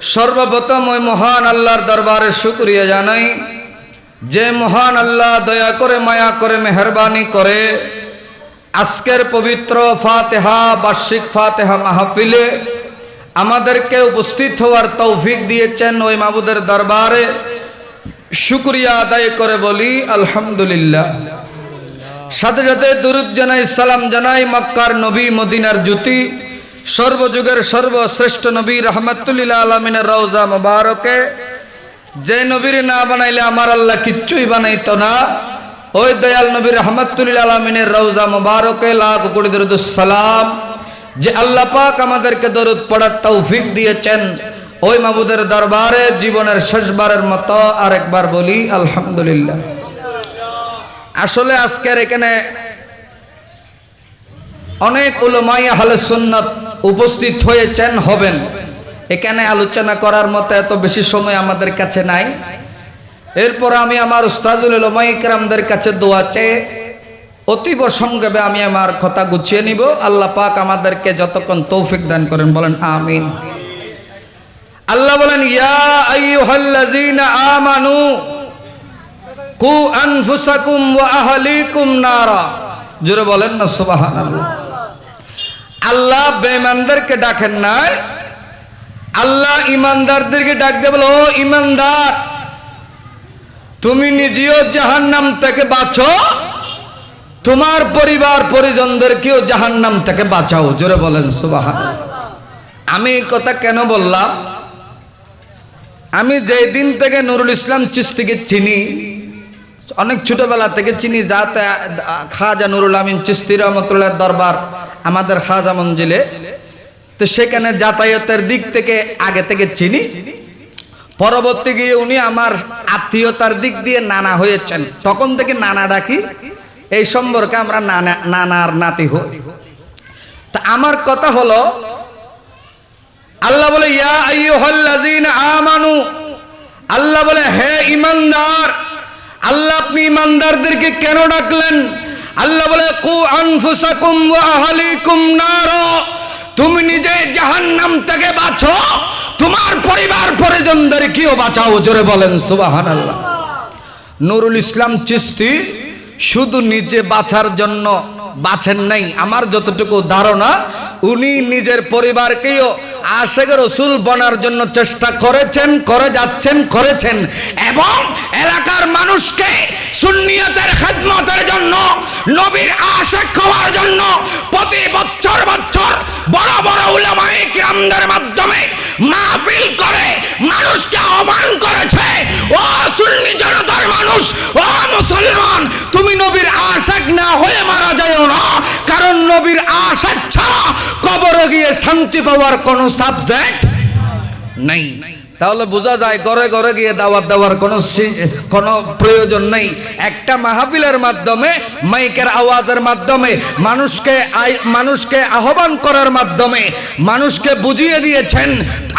সর্বপ্রথম ওই মহান আল্লাহর দরবারে শুক্রিয়া জানাই যে মহান আল্লাহ দয়া করে মায়া করে মেহরবানি করে আজকের পবিত্র ফাতেহা, বার্ষিক ফাতেহা মাহফিলে আমাদেরকে উপস্থিত হওয়ার তৌফিক দিয়েছেন ওই মাবুদের দরবারে। শুক্রিয়া আদায় করে বলি, আলহামদুলিল্লাহ। সাথে সাথে দুরুদ জানাই, সালাম জানাই, মক্কার নবী মদিনার জ্যোতি সর্বযুগের সর্বশ্রেষ্ঠ নবী রহমতুল্লাহ আলমিনের রওজা মোবারকে। যে নবীর না বানাইলে আমার আল্লাহ কিচ্ছুই বানাইতো না। ওই দয়াল নবীর রহমতুল্লাহ আলমিনের রওজা মোবারকে, লাখ কোটি দরুদুসালাম যে আল্লাহ পাক আমাদেরকে দরুদ পড়ার তৌফিক দিয়েছেন, ওই মাবুদের দরবারে জীবনের শেষবারের মতো আরেকবার বলি, আলহামদুলিল্লাহ। আসলে আজকের এখানে অনেক উলমাই আহলে সুন্নাত উপস্থিত হয়েছেন, হবেন। এখানে আলোচনা করার মতো এত বেশি সময় আমাদের কাছে নাই। এরপর আমি আমার উস্তাদুল ইকরামদের কাছে দোয়া চেয়ে অতীব সংক্ষেপে আমি আমার কথা গুছিয়ে নিব। আল্লাহ পাক আমাদেরকে যতক্ষণ তৌফিক দান করেন, বলেন আমিন। আল্লাহ বলেন, ইয়া আমানু, কু আনফুসাকুম ওয়া আহলিকুম নারা। জোরে বলেন না, সুবহানাল্লাহ। আল্লাহ বেঈমানদেরকে ডাকেন নাই। আল্লাহ ইমানদারদেরকে ডাক দিয়ে ও ইমানদার তুমি নিজেও জাহান্নাম থেকে বাঁচো। তোমার পরিবার পরিজনদেরকেও জাহান্নাম থেকে বাঁচাও। জোরে বলেন সুবাহান আমি এই কথা কেন বললাম? আমি যেই দিন থেকে নুরুল ইসলাম চিস্তিকে চিনি অনেক ছোটবেলা থেকে চিনি যাতে খাজা নুরুল আমিন চিস্তি রহমতুল্লাহ দরবার, আমাদের খাজা মঞ্জিলে। তো সেখানে যাতায়াতের দিক থেকে আগে থেকে চিনি। পরবর্তী গিয়ে উনি আমার আত্মীয়তার দিক দিয়ে নানা হয়েছেন। তখন থেকে নানা ডাকি এই সম্পর্কে আমরা নানা, নানার নাতি হই। তা আমার কথা হলো, আল্লাহ বলে, ইয়া আমানু। আল্লাহ বলে, হে ইমানদার আল্লাহ আপনি ইমানদারদেরকে কেন ডাকলেন? আল্লাহ বলে, কু আনফুসাকুম ওয়া আহলিকুম নার। তুমি নিজে জাহান্নাম থেকে বাঁচো, তোমার পরিবার পরিজনদেরকেও বাঁচাও, জোরে বলেন, সুবহানাল্লাহ। নুরুল ইসলাম চিস্তি শুধু নিজে বাঁচার জন্য বাছেন নাই, আমার যতটুকু ধারণা, উনি নিজের পরিবারকেও আশেখ রসুল বনার জন্য চেষ্টা করেছেন, করে যাচ্ছেন, করেছেন। এবং এলাকার মানুষকে সুন্নিয়তের খেদমতের জন্য, নবীর আশেখ হওয়ার জন্য প্রতি বছর বছর বড় বড় উলামায়ে কিরামদের মাধ্যমে মাহফিল করে, মানুষকে আহ্বান করেছে, ও সুন্নি জনতার মানুষ, ও মুসলমান, তুমি নবীর আশেক না হয়ে মারা যাও না, কারণ নবীর আশেক ছাড়া কবরে গিয়ে শান্তি পাওয়ার কোনো সাবজেক্ট নাই। তাহলে বোঝা যায় ঘরে ঘরে গিয়ে দাওয়াত দেওয়ার কোনো কোনো প্রয়োজন নেই। একটা মাহফিলের মাধ্যমে, মাইকের আওয়াজের মাধ্যমে, মানুষকে মানুষকে আহ্বান করার মাধ্যমে মানুষকে বুঝিয়ে দিয়েছেন,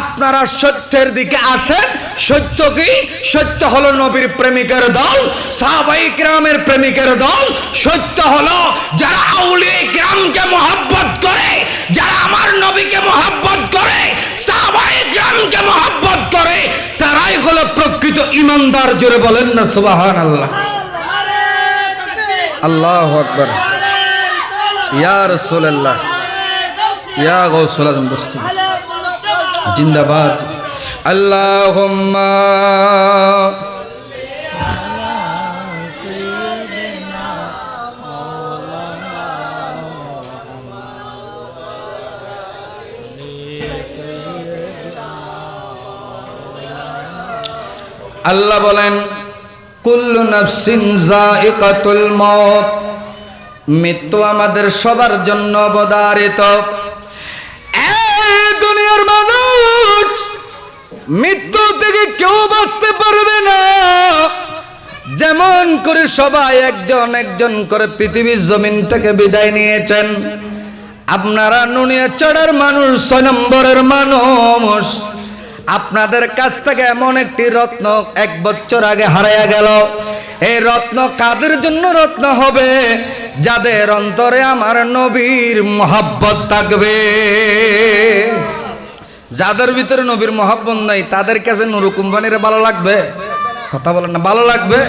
আপনারা সত্যের দিকে আসেন সত্য কি? সত্য হলো নবীর প্রেমিকের দল, সাহাবাই গ্রামের প্রেমিকের দল। সত্য হলো যারা আউলিয়ে গ্রামকে মহাব্বত করে, যারা আমার নবীকে মহাব্বত করে, সাহাবাই গ্রামকে মহাব্বত করে, তারাই হলো প্রকৃত ইমানদার। জোরে বলেন না সুবাহান আল্লাহ আল্লাহ আকবর। ইয়া রসুল্লাহ ইয়া গৌসুল বস্তু জিন্দাবাদ। আল্লাহ বলেন কুল্লু নফসিন যায়িকাতুল মউত মৃত্যু আমাদের সবার জন্য অবধারিত। মৃত্যু থেকে কেউ বাঁচতে পারবে না। যেমন করে সবাই একজন একজন করে পৃথিবীর জমিন থেকে বিদায় নিয়েছেন। আপনারা নুনিয়া চড়ার মানুষ, ছয় নম্বরের মানুষ। আপনাদের কাছ থেকে এমন একটি রত্ন এক বছর আগে হারাইয়া গেল। এই রত্ন কাদের জন্য রত্ন হবে? যাদের অন্তরে আমার নবীর মোহাব্বত থাকবে। যাদের ভিতরে নবীর মহাব্বত নাই, তাদের কাছে নুরু কোম্পানির ভালো লাগবে? কথা বলেন না, ভালো লাগবে?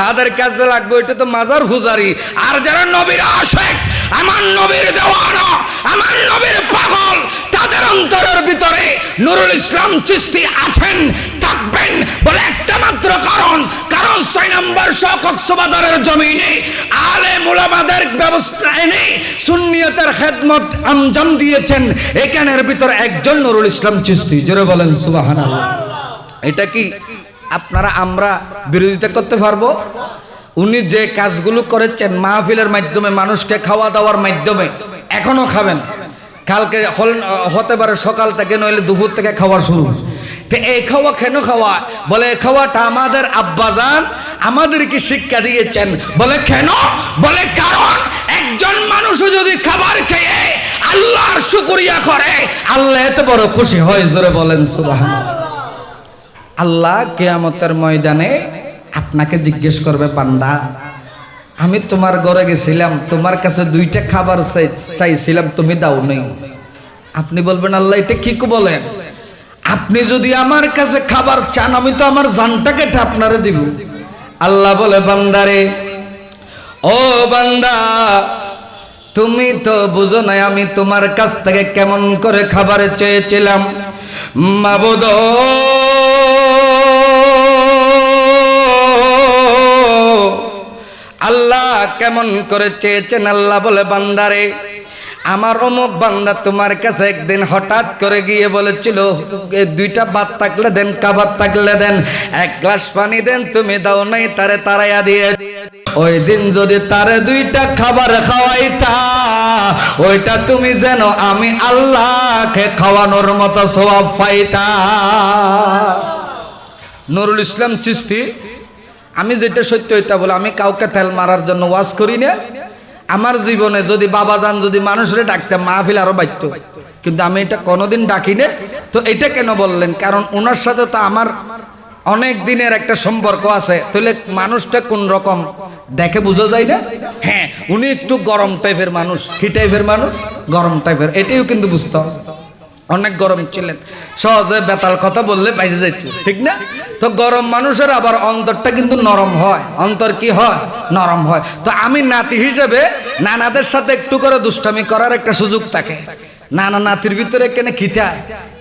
তাদের কাছে লাগবে, ওইটা তো মাজার ফুজারি আর যারা নবীর আশেক, আমার নবীর দেওয়ানা, আমার নবীর পাগল, তাদের অন্তরের ভিতরে নুরুল ইসলাম চিস্তি আছেন, থাকবেন বলে একটা মাত্র কারণ। কারণ ছয় নম্বর শখ কক্সবাজারের জমিনে আলে মুলামাদের ব্যবস্থা এনে সুন্নিয়তের খেদমত আঞ্জাম দিয়েছেন। এখানের ভিতর একজন নুরুল ইসলাম চিস্তি জোরে বলেন, সুবহানাল্লাহ। এটা কি আপনারা আমরা বিরোধিতা করতে পারব? উনি যে কাজগুলো করেছেন মাহফিলের মাধ্যমে, মানুষকে খাওয়া দাওয়ার মাধ্যমে, এখনও খাবেন। কালকে হতে পারে সকাল থেকে, নইলে দুপুর থেকে খাওয়া শুরু। এই খাওয়া কেন খাওয়া? বলে খাওয়াটা আমাদের আব্বাজান আমাদেরকে শিক্ষা দিয়েছেন। বলে কেন? বলে কারণ, একজন মানুষও যদি খাবার খেয়ে আল্লাহর শুকরিয়া করে, আল্লাহ এত বড় খুশি হয়, জোরে বলেন সুবহান আল্লাহ কেয়ামতের ময়দানে আপনাকে জিজ্ঞেস করবে, বান্দা, আমি তোমার ঘরে গেছিলাম, তোমার কাছে দুইটা খাবার চাই- চাইছিলাম, তুমি দাও নেই। আপনি বলবেন, আল্লাহ, এটা কি বলেন? আপনি যদি আমার কাছে খাবার চান, আমি তো আমার জানটাকে আপনারে দিব। আল্লাহ বলে, বান্দারে, ও বান্দা, তুমি তো বুঝো নাই আমি তোমার কাছ থেকে কেমন করে খাবার চেয়েছিলাম। মাবুদ, আল্লাহ কেমন করে চেয়েছেন আল্লাহ বলে, বান্দারে আমার অমুক বান্দা তোমার কাছে একদিন হঠাৎ করে গিয়ে বলেছিল, "এ দুইটা ভাত থাকলে দেন, কাবাব থাকলে দেন, এক গ্লাস পানি দেন, তুমি দাও নাই, তারে তারাইয়া দিয়ে ওই দিন যদি তারে দুইটা খাবার খাওয়াইতা, ওইটা তুমি যেন আমি আল্লাহকে খাওয়ানোর মতো স্বভাব পাইতা। নুরুল ইসলাম চিস্তি আমি যেটা সত্য হইতা বলে আমি কাউকে তেল মারার জন্য ওয়াজ করি না। আমার জীবনে যদি বাবা যান, যদি মানুষরে ডাকতে, মাহফিল আরও বাইত কিন্তু আমি এটা কোনোদিন ডাকি না তো এটা কেন বললেন? কারণ ওনার সাথে তো আমার অনেক দিনের একটা সম্পর্ক আছে। তাহলে মানুষটা কোন রকম? দেখে বোঝা যায় না? হ্যাঁ উনি একটু গরম টাইপের মানুষ, কি টাইপের মানুষ? গরম টাইপের এটাও কিন্তু বুঝতে হবে। অনেক গরম ছিলেন। সহজে বেতাল কথা বললে পাইছে যাইছে ঠিক না? তো গরম মানুষের আবার অন্তরটা কিন্তু নরম হয়। অন্তর কি হয়? নরম হয়। তো আমি নাতি হিসেবে নানাদের সাথে একটু করে দুষ্টামি করার একটা সুযোগ থাকে। নানা নাতির ভিতরে কেন খিতা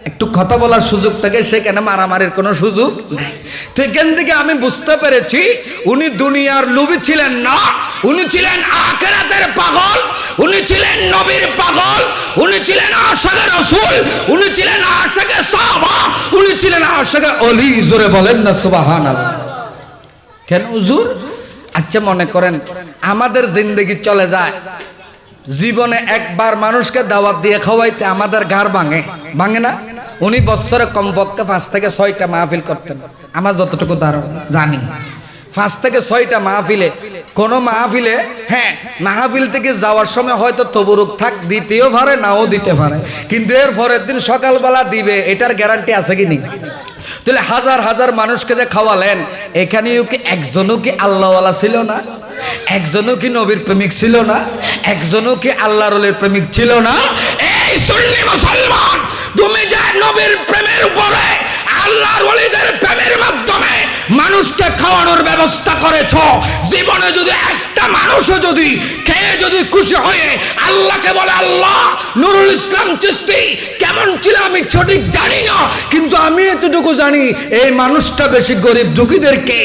একটু কথা বলার সুযোগ থাকে, সেখানে মারামারির কোনো সুযোগ নেই। তো এখান থেকে আমি বুঝতে পেরেছি, উনি দুনিয়ার লুবি ছিলেন না, উনি ছিলেন আখেরাতের পাগল, উনি ছিলেন নবীর পাগল, উনি ছিলেন আশাকে রসুল, উনি ছিলেন আশাকে সাহাবা, উনি ছিলেন আশাকে অলি জোরে বলেন না সুবাহান কেন হুজুর? আচ্ছা মনে করেন, আমাদের জিন্দগি চলে যায়। জীবনে একবার মানুষকে দাওয়াত দিয়ে খাওয়াইতে আমাদের ঘর ভাঙে। ভাঙে না? উনি বছরে কমপক্ষে পাঁচ থেকে ছয়টা মাহফিল করতেন। আমার যতটুকু ধারণা, জানি। পাঁচ থেকে ছয়টা মাহফিলে, কোন মাহফিলে হ্যাঁ মাহফিল থেকে যাওয়ার সময় হয়তো তবুরুক থাক, দিতেও পারে, নাও দিতে পারে। কিন্তু এর পরের দিন সকালবেলা দিবে, এটার গ্যারান্টি আছে কি নেই? তাহলে হাজার হাজার মানুষকে যে খাওয়ালেন, এখানেও কি একজনও কি আল্লাহওয়ালা ছিল না? একজনও কি নবীর প্রেমিক ছিল না? একজনও কি আল্লাহ রলের প্রেমিক ছিল না? এই সুন্নি মুসলমান, তুমি যে নবীর প্রেমের উপরে মানুষকে খাওয়ানোর ব্যবস্থা করেছ। জীবনে যদি একটা মানুষও যদি খেয়ে যদি খুশি হয়ে আল্লাহকে বলে, আল্লাহ, নুরুল ইসলাম চিস্তি কেমন ছিল আমি সঠিক জানি না, কিন্তু আমি এতটুকু জানি, এই মানুষটা বেশি গরিব দুঃখীদেরকে,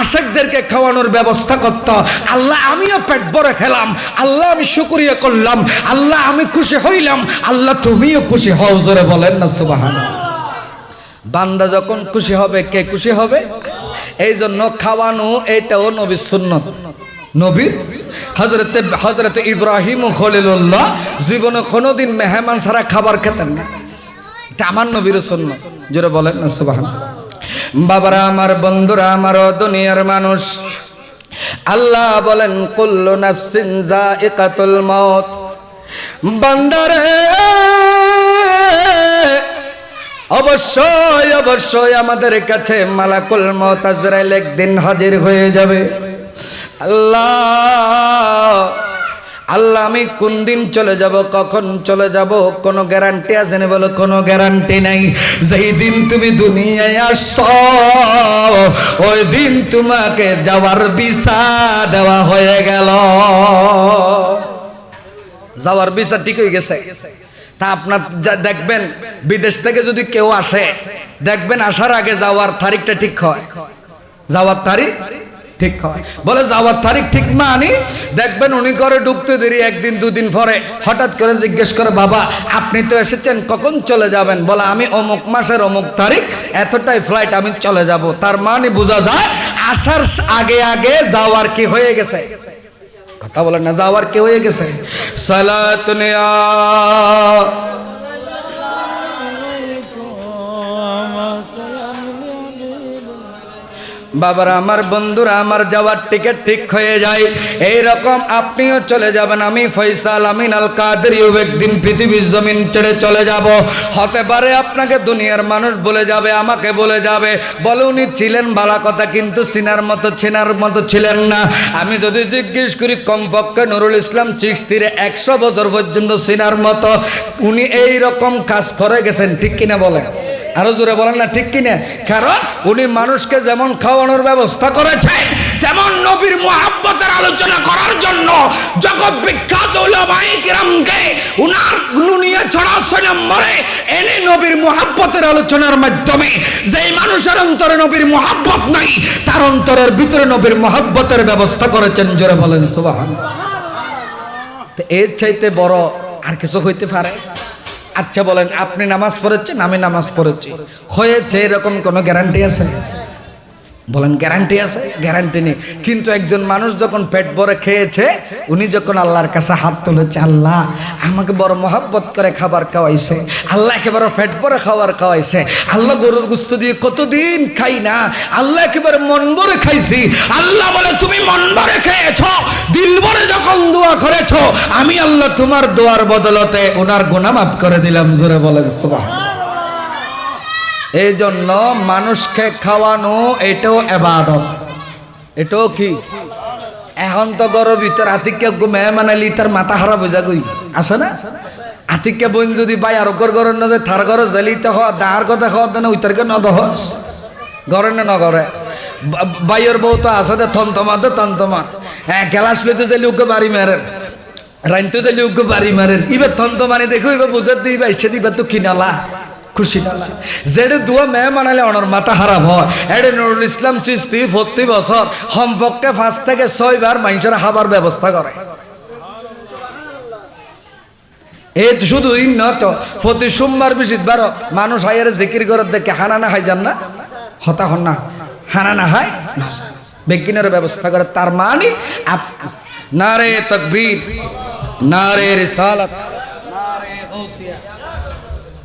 আশেকদেরকে খাওয়ানোর ব্যবস্থা করত। আল্লাহ, আমিও পেট ভরে খেলাম। আল্লাহ, আমি শুকরিয়া করলাম। আল্লাহ, আমি খুশি হইলাম। আল্লাহ, তুমিও খুশি হও, জোরে বলেন না সুবাহান বান্দা যখন খুশি হবে, কে খুশি হবে? এই জন্য খাওয়ানো এটাও নবীর সুন্নত। নবীর? হজরতে হজরতে ইব্রাহিম ও খলিলুল্লাহ জীবনে কোনোদিন মেহমান ছাড়া খাবার খেতেন না। এটা আমার নবীর সুন্নত। জোরে বলেন না সুবাহান বাবারা আমার, বন্ধুরা আমার, দুনিয়ার মানুষ, আল্লাহ বলেন, কুল্লু নাফসিন যা জাইকাতুল মাউত। বান্দারে অবশ্যই অবশ্যই আমাদের কাছে মালাকুল মত আজরাইল একদিন হাজির হয়ে যাবে। আল্লাহ আল্লাহ, আমি কোন দিন চলে যাব, কখন চলে যাব, কোনো গ্যারান্টি আছে না বলো? কোনো গ্যারান্টি নাই। যেই দিন তুমি দুনিয়ায় আস ওই দিন তোমাকে যাওয়ার বিসা দেওয়া হয়ে গেল। যাওয়ার ভিসা ঠিক হয়ে গেছে। তা আপনার যা দেখবেন, বিদেশ থেকে যদি কেউ আসে, দেখবেন আসার আগে যাওয়ার তারিখটা ঠিক হয়। যাওয়ার তারিখ ঠিক হয়। বলে যাওয়ার তারিখ ঠিক মানি? দেখবেন উনি করে ঢুকতে দেরি, একদিন, দুদিন পরে হঠাৎ করে জিজ্ঞেস করে, বাবা, আপনি তো এসেছেন, কখন চলে যাবেন? বলে, আমি অমুক মাসের অমুক তারিখ, এতটাই ফ্লাইট আমি চলে যাব। তার মানে বোঝা যায়, আসার আগে আগে যাওয়ার কি হয়ে গেছে? কথা বলেন না যাওয়ার কে হয়ে গেছে সালাত নেয়া বাবারা, আমার বন্ধুরা, আমার যাওয়ার টিকিট ঠিক হয়ে যায়। এই রকম আপনিও চলে যাবেন। আমি ফয়সাল আমিন আল কাদেরিও একদিন পৃথিবীর জমিন ছেড়ে চলে যাব। হতে পারে আপনাকে দুনিয়ার মানুষ বলে যাবে, আমাকে বলে যাবে। বলে উনি ছিলেন ভালো কথা, কিন্তু সিনার মতো, ছিনার মতো ছিলেন না। আমি যদি জিজ্ঞেস করি, কমপক্ষে নুরুল ইসলাম সিক্স তীরে একশো বছর পর্যন্ত সিনার মতো, উনি এই রকম কাজ করে গেছেন, ঠিক কিনা বলেন? আরও জোরে বলেন না, ঠিক কিনা? কারণ উনি মানুষকে যেমন খাওয়ানোর ব্যবস্থা করেছেন তেমন নবীর মোহাব্বতের আলোচনা করার জন্য জগৎ বিখ্যাত এনে নবীর আলোচনার মাধ্যমে যেই মানুষের নবীর নাই, তার ভিতরে নবীর ব্যবস্থা করেছেন বলেন এর চাইতে বড় আর কিছু হইতে পারে? আচ্ছা বলেন আপনি নামাজ পড়েছেন? আমি নামাজ পড়েছি। হয়েছে এরকম কোনো গ্যারান্টি আছে? বলেন গ্যারান্টি আছে? গ্যারান্টি নেই। কিন্তু একজন মানুষ যখন পেট ভরে খেয়েছে, উনি যখন আল্লাহর কাছে হাত তুলেছে, আল্লাহ আমাকে বড় মহাব্বত করে খাবার খাওয়াইছে আল্লাহ একেবারে পেট ভরে খাবার খাওয়াইছে, আল্লাহ গরুর গুস্ত দিয়ে কতদিন খাই না, আল্লাহ একেবারে মন ভরে খাইছি, আল্লাহ বলে, তুমি মন ভরে খেয়েছ, দিল ভরে যখন দোয়া করেছ, আমি আল্লাহ তোমার দোয়ার বদলতে ওনার গুণা মাফ করে দিলাম। জোরে বলেন সুবাহ এই জন্য মানুষকে খাওয়ানো এটাও এবাদত। এটাও কি? এখন তো গরর ভিতর আতিককে মেহমানালি তার মাথা হারা বোঝা গই। আছে না? আতিককে বোন যদি বাই আর ওকর গরর না যায় থার ঘরে জালিতে হওয়া, দাঁড় কথা খাওয়া দেন ওইটারকে নদহস ঘরে না নগরে। বাইয়ের বউ তো আছে দে তন্তমা দে তন্তমা হ্যাঁ গেলাস লইতে যাইলে ওকে বাড়ি মেরের। রাইনতে যাইলে ওকে বাড়ি মেরের। ইবার তন্তমানি দেখো এবার বুঝার দিবা এসে দিবা তো কিনালা খুশি যেটা দুয়া মেয়ে মানালে অনর মাথা হয়। নুরুল ইসলাম বছর সম্পর্কে পাঁচ থেকে ছয়বার মানুষের খাবার ব্যবস্থা করে। এই শুধু ইন তো, প্রতি সোমবার বিশিতবার মানুষ হাইয়ার জিকির করে দেখে হানা না খাই যান না? হতা হন না। হানা না হয় বেকিনের ব্যবস্থা করে। তার মানে নারে তকবীর, নারে রিসালাত।